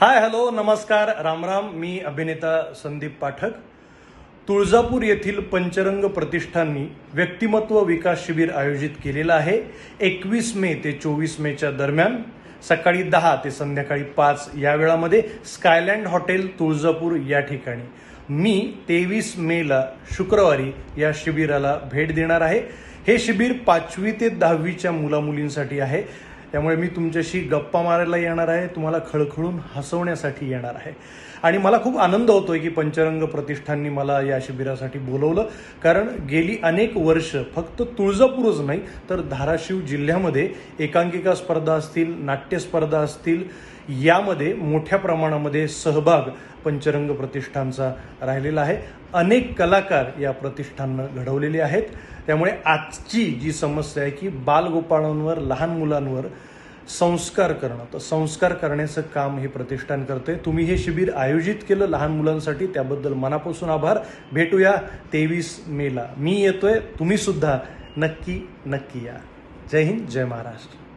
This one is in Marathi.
हाय हॅलो नमस्कार. रामराम मी अभिनेता संदीप पाठक. तुळजापूर येथील पंचरंग प्रतिष्ठाननी व्यक्तिमत्व विकास शिबिर आयोजित केलेलं आहे. एकवीस मे ते चोवीस मेच्या दरम्यान सकाळी दहा ते संध्याकाळी पाच या वेळामध्ये स्कायलँड हॉटेल तुळजापूर या ठिकाणी. मी तेवीस मेला शुक्रवारी या शिबिराला भेट देणार आहे. हे शिबिर पाचवी ते दहावीच्या मुलामुलींसाठी आहे. त्यामुळे मी तुमच्याशी गप्पा मारायला येणार आहे तुम्हाला खळखळून हसवण्यासाठी येणार आहे. आणि मला खूप आनंद होतोय की पंचरंग प्रतिष्ठाननी मला या शिबिरासाठी बोलवलं कारण गेली अनेक वर्ष फक्त तुळजापूरच नाही तर धाराशिव जिल्ह्यामध्ये एकांकिका स्पर्धा असतील नाट्य स्पर्धा असतील यामध्ये मोठ्या प्रमाणामध्ये सहभाग पंचरंग प्रतिष्ठानचा राहिलेला आहे. अनेक कलाकार या प्रतिष्ठाननं घडवलेले आहेत. त्यामुळे आजची जी समस्या आहे की बालगोपाळांवर लहान मुलांवर संस्कार करणं. तर संस्कार करण्याचं काम हे प्रतिष्ठान करते तुम्ही हे शिबिर आयोजित केलं लहान मुलांसाठी त्याबद्दल मनापासून आभार. भेटूया तेवीस मेला. मी येतोय. तुम्हीसुद्धा नक्की नक्की या. जय हिंद जय महाराष्ट्र.